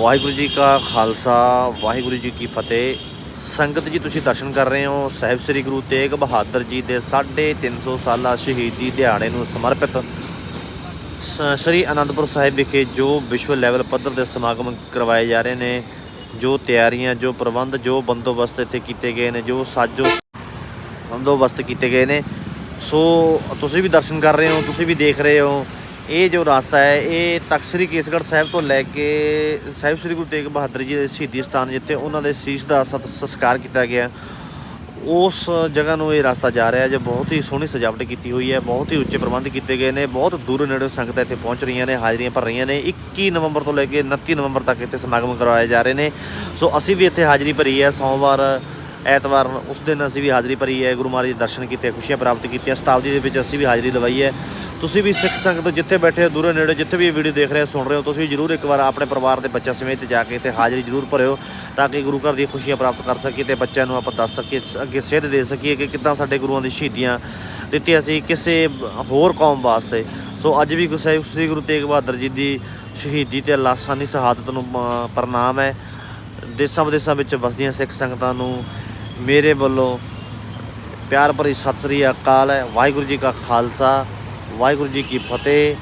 ਵਾਹਿਗੁਰੂ ਜੀ ਕਾ ਖਾਲਸਾ, ਵਾਹਿਗੁਰੂ ਜੀ ਕੀ ਫਤਿਹ। ਸੰਗਤ ਜੀ, ਤੁਸੀਂ ਦਰਸ਼ਨ ਕਰ ਰਹੇ ਹੋ ਸਾਹਿਬ ਸ੍ਰੀ ਗੁਰੂ ਤੇਗ ਬਹਾਦਰ ਜੀ ਦੇ 350 ਸਾਲਾ ਸ਼ਹੀਦੀ ਦਿਹਾੜੇ ਨੂੰ ਸਮਰਪਿਤ। ਸ- ਸ੍ਰੀ ਅਨੰਦਪੁਰ ਸਾਹਿਬ ਵਿਖੇ ਜੋ ਵਿਸ਼ਵ ਲੈਵਲ ਪੱਧਰ ਦੇ ਸਮਾਗਮ ਕਰਵਾਏ ਜਾ ਰਹੇ ਨੇ, ਜੋ ਤਿਆਰੀਆਂ, ਜੋ ਪ੍ਰਬੰਧ, ਜੋ ਬੰਦੋਬਸਤ ਇੱਥੇ ਕੀਤੇ ਗਏ ਨੇ, ਜੋ ਸਾਜੋ ਬੰਦੋਬਸਤ ਕੀਤੇ ਗਏ ਨੇ। ਸੋ, ਤੁਸੀਂ ਵੀ ਦਰਸ਼ਨ ਕਰ ਰਹੇ ਹੋ, ਤੁਸੀਂ ਵੀ ਦੇਖ ਰਹੇ ਹੋ। ਇਹ ਜੋ ਰਸਤਾ ਹੈ, ਇਹ ਤਖਤ ਸ੍ਰੀ ਕੇਸਗੜ੍ਹ ਸਾਹਿਬ ਤੋਂ ਲੈ ਕੇ ਸਾਹਿਬ ਸ੍ਰੀ ਗੁਰੂ ਤੇਗ ਬਹਾਦਰ ਜੀ ਦੇ ਸ਼ਹੀਦੀ ਸਥਾਨ ਜਿੱਥੇ ਉਹਨਾਂ ਦੇ ਸੀਸ ਦਾ ਸਤ ਸੰਸਕਾਰ ਕੀਤਾ ਗਿਆ, ਉਸ ਜਗ੍ਹਾ ਨੂੰ ਇਹ ਰਸਤਾ ਜਾ ਰਿਹਾ ਹੈ, ਜੋ ਬਹੁਤ ਹੀ ਸੋਹਣੀ ਸਜਾਵਟ ਕੀਤੀ ਹੋਈ ਹੈ, ਬਹੁਤ ਹੀ ਉੱਚੇ ਪ੍ਰਬੰਧ ਕੀਤੇ ਗਏ ਨੇ, ਬਹੁਤ ਦੂਰ ਨੇੜੇ ਸੰਗਤਾਂ ਇੱਥੇ ਪਹੁੰਚ ਰਹੀਆਂ ਨੇ, ਹਾਜ਼ਰੀਆਂ ਭਰ ਰਹੀਆਂ ਨੇ 21 ਨਵੰਬਰ ਤੋਂ ਲੈ ਕੇ 29 ਨਵੰਬਰ ਤੱਕ ਇੱਥੇ ਸਮਾਗਮ ਕਰਵਾਏ ਜਾ ਰਹੇ ਨੇ। ਸੋ ਅਸੀਂ ਵੀ ਇੱਥੇ ਹਾਜ਼ਰੀ ਭਰੀ ਹੈ, ਸੋਮਵਾਰ, ਐਤਵਾਰ ਉਸ ਦਿਨ ਅਸੀਂ ਵੀ ਹਾਜ਼ਰੀ ਭਰੀ ਹੈ, ਗੁਰੂ ਮਹਾਰਾਜ ਦੇ ਦਰਸ਼ਨ ਕੀਤੇ, ਖੁਸ਼ੀਆਂ ਪ੍ਰਾਪਤ ਕੀਤੀਆਂ, ਸ਼ਤਾਬਦੀ ਦੇ ਵਿੱਚ ਅਸੀਂ ਵੀ ਹਾਜ਼ਰੀ ਲਵਾਈ ਹੈ। ਤੁਸੀਂ ਵੀ ਸਿੱਖ ਸੰਗਤ ਜਿੱਥੇ ਬੈਠੇ ਹੋ, ਦੂਰੇ ਨੇੜੇ ਜਿੱਥੇ ਵੀ ਇਹ ਵੀਡੀਓ ਦੇਖ ਰਹੇ ਹੋ, ਸੁਣ ਰਹੇ ਹੋ, ਤੁਸੀਂ ਵੀ ਜਰੂਰ ਇੱਕ ਵਾਰ ਆਪਣੇ ਪਰਿਵਾਰ ਦੇ ਬੱਚਿਆਂ ਸਮੇਤ ਜਾ ਕੇ ਇੱਥੇ ਹਾਜ਼ਰੀ ਜਰੂਰ ਭਰਿਓ ਤਾਂ ਕਿ ਗੁਰੂ ਘਰ ਦੀਆਂ ਖੁਸ਼ੀਆਂ ਪ੍ਰਾਪਤ ਕਰ ਸਕੀਏ ਤੇ ਬੱਚਿਆਂ ਨੂੰ ਆਪਾਂ ਦੱਸ ਸਕੀਏ, ਅੱਗੇ ਸੇਧ ਦੇ ਸਕੀਏ ਕਿ ਕਿੱਦਾਂ ਸਾਡੇ ਗੁਰੂਆਂ ਦੀ ਸ਼ਹੀਦੀਆਂ ਦਿੱਤੀਆਂ ਸੀ ਕਿਸੇ ਹੋਰ ਕੌਮ ਵਾਸਤੇ। ਸੋ ਅੱਜ ਵੀ ਗੁਰੂ ਸ੍ਰੀ ਗੁਰੂ ਤੇਗ ਬਹਾਦਰ ਜੀ ਦੀ ਸ਼ਹੀਦੀ ਤੇ ਲਾਸਾਨੀ ਸ਼ਹਾਦਤ ਨੂੰ ਪ੍ਰਣਾਮ ਹੈ। ਦੇਸਾਂ ਵਿਦੇਸਾਂ ਵਿੱਚ ਵਸਦੀਆਂ ਸਿੱਖ ਸੰਗਤਾਂ ਨੂੰ ਮੇਰੇ ਵੱਲੋਂ ਪਿਆਰ ਭਰੀ ਸਤਿ ਸ੍ਰੀ ਅਕਾਲ ਹੈ। ਵਾਹਿਗੁਰੂ ਜੀ ਕਾ ਖਾਲਸਾ। ਵਾਹਿਗੁਰੂ ਜੀ ਕੀ ਫਤਿਹ।